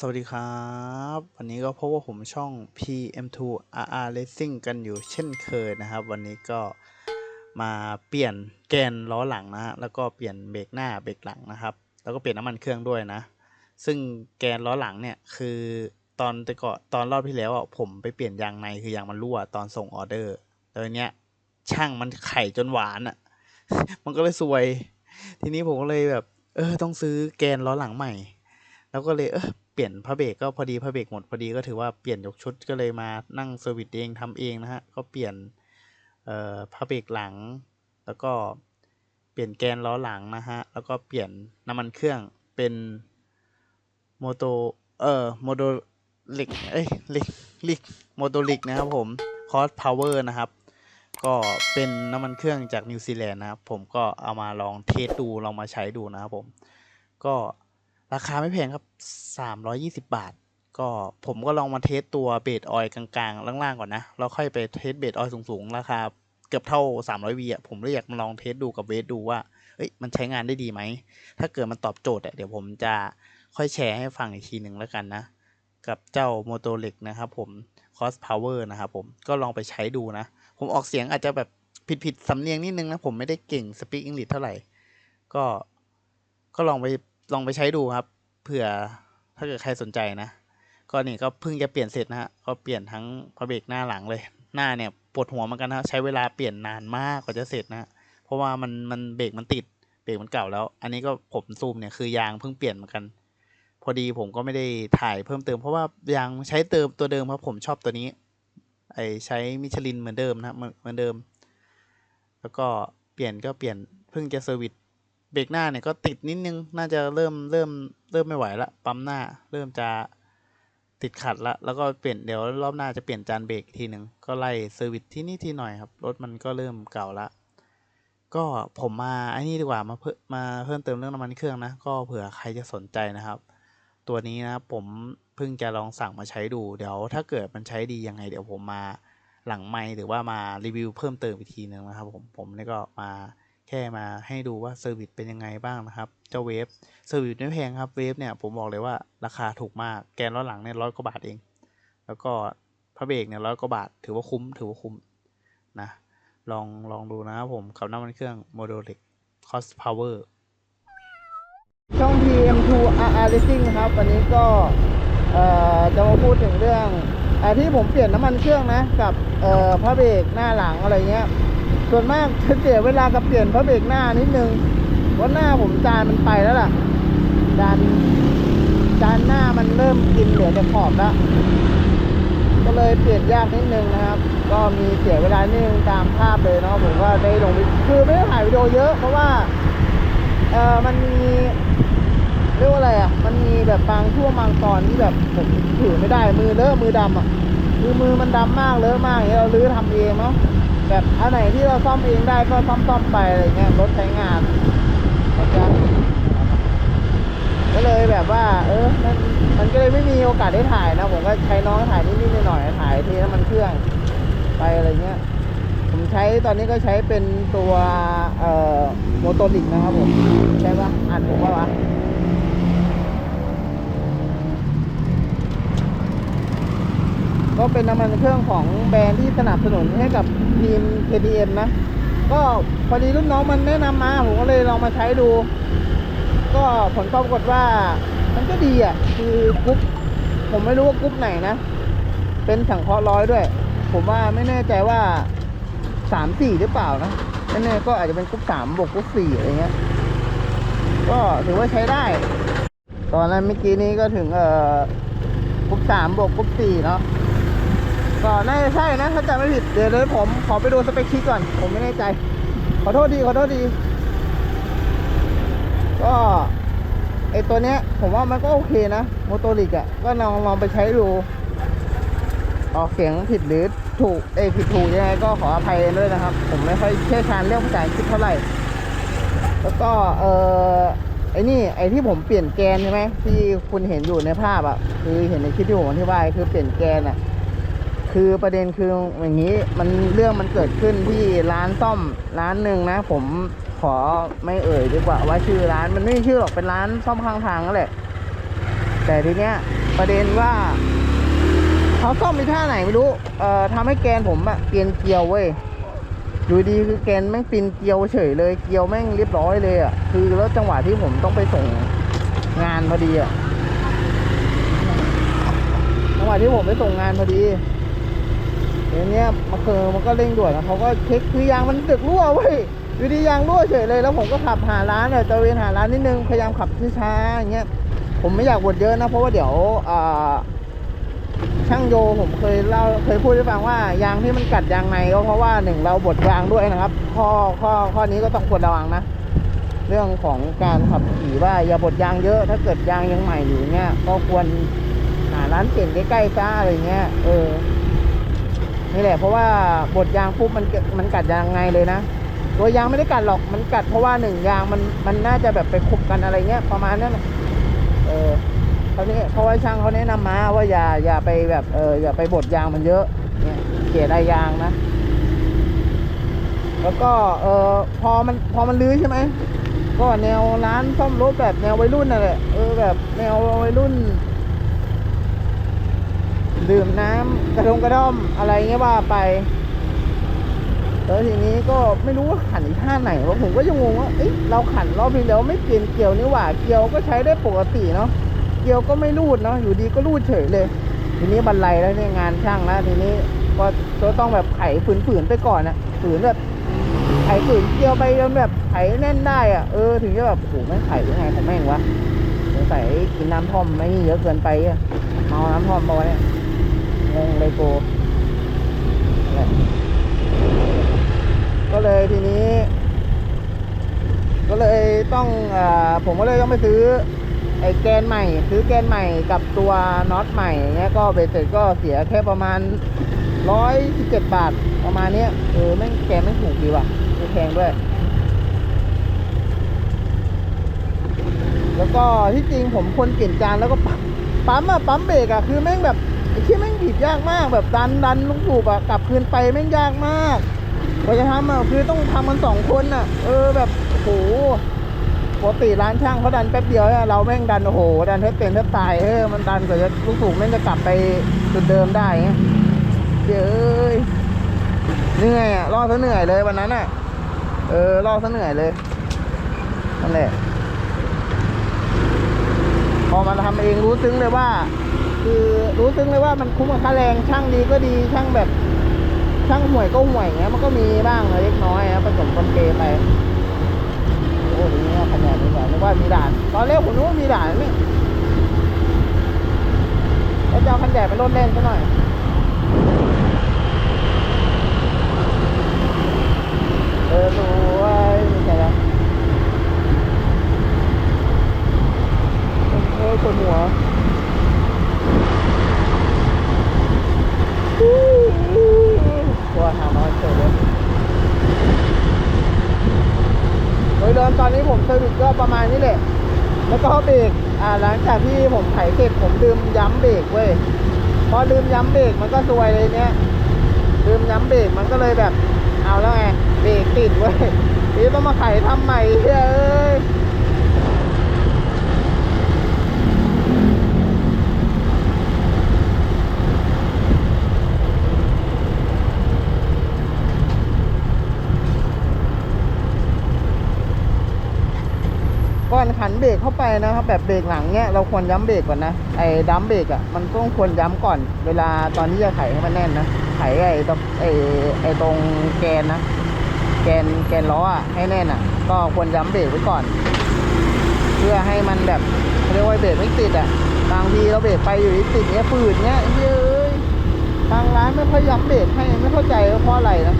สวัสดีครับ วันนี้ก็พบว่าผมช่อง PM2 RR Racing กันอยู่เช่นเคยนะครับ วันนี้ก็มาเปลี่ยนแกนล้อหลังนะฮะแล้วก็เปลี่ยนเบรกหน้าเบรกหลังนะครับ แล้วก็เปลี่ยนน้ำมันเครื่องด้วยนะ ซึ่งแกนล้อหลังเนี่ยคือตอนแต่ก่อนตอนรอบที่แล้วอะผมไปเปลี่ยนยางในคือยางมันรั่วตอนส่งออเดอร์แต่วันเนี้ยช่างมันไข่จนหวานอะ มันก็เลยซวย ทีนี้ผมก็เลยแบบ เออต้องซื้อแกนล้อหลังใหม่ แล้วก็เลยเออ ปลี่ยนพระเบรกก็พอดีพระเบรกหมดพอดีก็ถือว่าเปลี่ยนยกชุดก็เลยมานั่งเซอร์วิสเองทำเองนะฮะก็เปลี่ยนเอ่อพระเบรกหลัง แล้วก็เปลี่ยนแกนล้อหลังนะฮะแล้วก็เปลี่ยนน้ำมันเครื่องเป็นโมโตเอ่อโมโดลิกเอ้ยลิกลิกโมโตลิกนะครับผมคอสพาวเวอร์นะครับ ก็เป็นน้ำมันเครื่องจากนิวซีแลนด์นะครับผมก็เอามาลองเทสดูลองมาใช้ดูนะครับผมก็ ราคาไม่แพงครับ 320 บาท ก็ผมก็ลองมาเทสตัวเบสออยกลางๆ ล่างๆ ก่อนนะ แล้วค่อยไปเทสเบสออยสูงๆ ราคาเกือบเท่า 300วีอะ ผมเลยอยากมาลองเทสดูกับเวทดูว่า เอ้ย มันใช้งานได้ดีไหม ถ้าเกิดมันตอบโจทย์อะ เดี๋ยวผมจะค่อยแชร์ให้ฟังอีกทีหนึ่งแล้วกันนะ กับเจ้าโมโตเล็กนะครับผม Cost Power นะครับผม ก็ลองไปใช้ดูนะ ผมออกเสียงอาจจะแบบผิดๆสำเนียงนิดนึงนะ ผมไม่ได้เก่ง Speak English เท่าไหร่ ก็ ก็ลองไป ลองไปใช้ดูครับ เผื่อถ้าเกิดใครสนใจนะก็นี่ก็เพิ่งจะเปลี่ยนเสร็จนะฮะก็เปลี่ยนทั้งพระเบรกหน้าหลังเลย หน้าเนี่ยปวดหัวเหมือนกันนะใช้เวลาเปลี่ยนนานมากกว่าจะเสร็จนะเพราะว่ามันมันเบรกมันติดเบรกมันเก่าแล้ว อันนี้ก็ผมซูมเนี่ยคือยางเพิ่งเปลี่ยนเหมือนกัน พอดีผมก็ไม่ได้ถ่ายเพิ่มเติมเพราะว่ายางใช้เติมตัวเดิมครับผมชอบตัวนี้ ไอใช้มิชลินเหมือนเดิมนะเหมือนเหมือนเดิม แล้วก็เปลี่ยนก็เปลี่ยนเพิ่งจะเซอร์วิส เบรกหน้าเนี่ยก็ติดนิดนึง น่าจะเริ่มเริ่มเริ่มไม่ไหวละ ปั๊มหน้า เริ่มจะติดขัดละ แล้วก็เปลี่ยนเดี๋ยวรอบหน้าจะเปลี่ยนจานเบรกอีกทีหนึ่งก็ไล่เซอร์วิสที่นี่ที่หน่อยครับ รถมันก็เริ่มเก่าละ ก็ผมมาไอ้นี่ดีกว่ามาเพิ่มมาเพิ่มเติมเรื่องน้ำมันเครื่องนะ ก็เผื่อใครจะสนใจนะครับ ตัวนี้นะผมเพิ่งจะลองสั่งมาใช้ดู เดี๋ยวถ้าเกิดมันใช้ดียังไง เดี๋ยวผมมาหลังไมหรือว่ามารีวิวเพิ่มเติมอีกทีหนึ่งนะครับผมผมนี่ก็มา แค่มาให้ดูว่าเซอร์วิสเป็นยังไงบ้างนะครับ เจ้าเวฟเซอร์วิสไม่แพงครับเวฟเนี่ยผมบอกเลยว่าราคาถูกมากแกนล้อหลังเนี่ยร้อยกว่าบาทเอง แล้วก็พระเบรกเนี่ยร้อยกว่าบาท ถือว่าคุ้มถือว่าคุ้มนะลองลองดูนะครับผมกับน้ำมันเครื่องโมเดลเล็ก cost power ช่อง PM2 RR Racing นะครับ วันนี้ก็จะมาพูดถึงเรื่องอที่ผมเปลี่ยนน้ำมันเครื่องนะ กับพระเบรกหน้าหลังอะไรเงี้ย ส่วนมากจะเสียเวลากับเปลี่ยนพระเบรกหน้านิดนึงเพราะหน้าผมจานมันไปแล้วล่ะจานจานหน้ามันเริ่มกินเหลือแต่ขอบแล้วก็เลยเปลี่ยนยากนิดนึงนะครับ ก็มีเสียเวลานิดนึงตามภาพเลยเนาะผมก็ได้ลงวิคือไม่ได้ถ่ายวิดีโอเยอะเพราะว่าเออมันมีเรียกว่าอะไรอะ มันมีแบบบางช่วงบางตอนที่แบบผมถือไม่ได้มือเลอะมือดำอะคือมือมันดำมากเลอะมากอย่างเงี้ยเราลื้อทำเองเนาะ แบบอันไหนที่เราซ่อมเองได้ก็ซ่อมซ่อมๆไปอะไรเงี้ยรถใช้งานนะครับก็เลยแบบว่า เออมันมันก็เลยไม่มีโอกาสได้ถ่ายนะ ผมก็ใช้น้องถ่ายนิดๆหน่อยๆถ่ายเทน้ำมันเครื่องไปอะไรเงี้ย ผมใช้ตอนนี้ก็ใช้เป็นตัวเอ่อโมโตลิกนะครับผม ใช่ปะอ่านผมว่าวะ ก็เป็นน้ำมันเครื่องของแบรนด์ที่สนับสนุนให้กับทีม KTM นะ ก็พอดีรุ่นน้องมันแนะนำมา ผมก็เลยลองมาใช้ดู ก็ผลปรากฏว่ามันก็ดีอะ คือกรุ๊ปผมไม่รู้ว่ากรุ๊ปไหนนะ เป็นสังเคราะห์ร้อยด้วย ผมว่าไม่แน่ใจว่าสามสี่หรือเปล่านะไม่แน่ก็อาจจะเป็นกรุ๊ปสามบวกกรุ๊ปสี่อะไรเงี้ย ก็ถือว่าใช้ได้ ตอนนั้นเมื่อกี้นี้ก็ถึงเอ่อกรุ๊ปสามบวกกรุ๊ปสี่เนาะ ก็น่าจะใช่นะถ้าจำไม่ผิดเดี๋ยวเลยผมขอไปดูสเปคชีก่อน ผมไม่แน่ใจ ขอโทษดีขอโทษดี ก็ไอตัวเนี้ย ผมว่ามันก็โอเคนะโมโตริกอะ่ะก็ลองลองไปใช้ดู ออกเสียงผิดหรือถูกเอผิดถูกยังไงก็ขออภัยด้วยนะครับ ผมไม่ค่อยเชี่ยวชาญเรื่องภาษาอังกฤษเท่าไหร่ แล้วก็เออไอ้นี่ไอ้ที่ผมเปลี่ยนแกนใช่ไหมที่คุณเห็นอยู่ในภาพอะ่ะคือเห็นในคลิปที่ผมอธิบายคือเปลี่ยนแกนอะ่ะ คือประเด็นคืออย่างนี้มันเรื่องมันเกิดขึ้นที่ร้านซ่อมร้านหนึ่งนะ ผมขอไม่เอ่ยดีกว่าว่าชื่อร้านมันไม่มีชื่อหรอกเป็นร้านซ่อมข้างทางนั่นแหละ แต่ทีเนี้ยประเด็นว่าเขาซ่อมไปท่าไหนไม่รู้เอ่อทำให้แกนผมอะเปลี่ยนเกลียวเว้ยอยู่ดีคือแกนแม่งปินเกลียวเฉยเลยเกลียวแม่งเรียบร้อยเลยอะคือแล้วจังหวะที่ผมต้องไปส่งงานพอดีอะจังหวะที่ผมไปส่งงานพอดี เดี๋ยวเนี้ยมาคือมันก็เร่งด่วนแล้วเขาก็เช็คคือยางมันเดือกรั่วเว้ยอยู่ดียางรั่วเฉยเลยแล้วผมก็ขับหาร้านเนี่ยตะเวนหาร้านนิดนึงพยายามขับช้าๆอย่างเงี้ยผมไม่อยากบ่นเยอะนะเพราะว่าเดี๋ยวช่างโยผมเคยเล่าเคยพูดให้ฟังว่ายางที่มันกัดยางในก็เพราะว่าหนึ่งเราบดยางด้วยนะครับ ข้อข้อข้อนี้ก็ต้องควรระวังนะ เรื่องของการขับขี่ว่าอย่าบดยางเยอะถ้าเกิดยางยังใหม่อยู่เนี่ยก็ควรหาร้านเปลี่ยนใกล้ๆซ่าอะไรเงี้ยเออ นี่แหละเพราะว่าบดยางปุ๊บมันเกิดมันกัดยางในเลยนะ ตัวยางไม่ได้กัดหรอกมันกัดเพราะว่าหนึ่งยางมันมันน่าจะแบบไปคุบกันอะไรเงี้ยประมาณนั้นเออเขานี้เพราะว่าช่างเขาแนะนำมาว่าอย่าอย่าไปแบบเอออย่าไปบดยางมันเยอะเนี่ยเสียดายยางนะ แล้วก็เออพอมันพอมันลื้อใช่ไหมก็แนวร้านซ่อมรถแบบแนววัยรุ่นนั่นแหละเออแบบแนววัยรุ่น ดื่มน้ำกระดงกระด้อมอะไรเงี้ยว่าไปแล้วทีนี้ก็ไม่รู้ว่าขันท่าไหนวะผมก็ยังงงว่าเอ๊ะเราขันรอบที่แล้วไม่เปลี่ยนเกลียวนี่หว่าเกลียวก็ใช้ได้ปกติเนาะเกลียวก็ไม่รูดเนาะอยู่ดีก็รูดเฉยเลย ทีนี้บันไลแล้วเนี่ยงานช่างแล้วทีนี้ก็ก็ต้องแบบไขฝืนๆไปก่อนอะฝืนแบบไขฝืนเกลียวไปจนแบบไขแน่นได้อะเออถึงจะแบบโอ้โหแม่ไขยังไงของแม่งวะสงสัยกินน้ำท่อมไม่เยอะเกินไปอะเมาน้ำท่อมมาไว้เนี่ย งงเลยโกก็เลยทีนี้ ก็เลยต้องอาผมก็เลยต้องไปซื้อไอ้แกนใหม่ ซื้อแกนใหม่กับตัวน็อตใหม่เงี้ยก็เบสเสร็จก็เสียแค่ประมาณร้อยสิบเจ็ดบาทประมาณเนี้ยเออแม่งแกนไม่งถูกดีว่ะไม่แพงด้วย แล้วก็ที่จริงผมควรเปลี่ยนจานแล้วก็ปั๊มปั๊มอะปั๊มเบรกอะคือแม่งแบบ ที่แม่งบีบยากมากแบบดันดันลูกสูบอะกลับคืนไปแม่งยากมากกว่าจะทำอะคือต้องทำกันสองคนอะเออแบบโอ้โหปกติร้านช่างเขาดันแป๊บเดียวอะเราแม่งดันโอ้โหดันเทสเป็นเทสตายเออมันดันกว่าจะลูกสูบแม่งจะกลับไปจุดเดิมได้ไงเย้ยเหนื่อยอะรอดซะเหนื่อยเลยวันนั้นอะเออรอดซะเหนื่อยเลยนั่นแหละพอมาทำเองรู้ซึ้งเลยว่า คือรู้ซึ้งเลยว่ามันคุ้มกับค่าแรงช่างดีก็ดีช่างแบบช่างห่วยก็ห่วยเงี้ยมันก็มีบ้างเล็กน้อยนะผสมปนเปไปโอ้โหนี่คะแนนนี่กว่านึกว่ามีด่าน ตอนแรกผมนึกว่ามีด่านนี่แล้วจะเอาคันใหญ่ไปรถเล่นซะหน่อยเออรู้ว่าไม่ใช่แล้วเออปวดหัวตัวหาน้อยเฉยเลยโดยเดิม ตอนนี้ผมเซอร์วิสก็ประมาณนี้แหละ แล้วก็เบรกอ่าหลังจากที่ผมไถเสร็จผมลืมย้ำเบรกเว้ยพอลืมย้ำเบรกมันก็ซวยเลยเนี้ยลืมย้ำเบรกมันก็เลยแบบ เอาแล้วไงเบรกติดเว้ยนี่ต้องมาไขทำใหม่เฮ้ยเอ้ย ก่อ นขันเบรกเข้าไปนะครับ แบบเบรกหลังเนี้ยเราควรย้ำเบรกก่อนนะไอ้ดัมเบรกอะมันต้องควรย้ำก่อน เวลาตอนที่จะไขให้มันแน่นนะไขไอ้ตรงไอ้ไอ้ตรงแกนนะ แกนแกนล้ออะให้แน่นอะ ก็ควรย้ำเบรกไว้ก่อน เพื่อให้มันแบบเรียกว่าเบรกไม่ติดอะบางทีเราเบรกไปอยู่ที่ติดเนี้ยฝืดเนี้ยเฮ้ยทางร้านไม่ค่อยย้ำเบรกให้ไม่เข้าใจเพราะอะไรนะ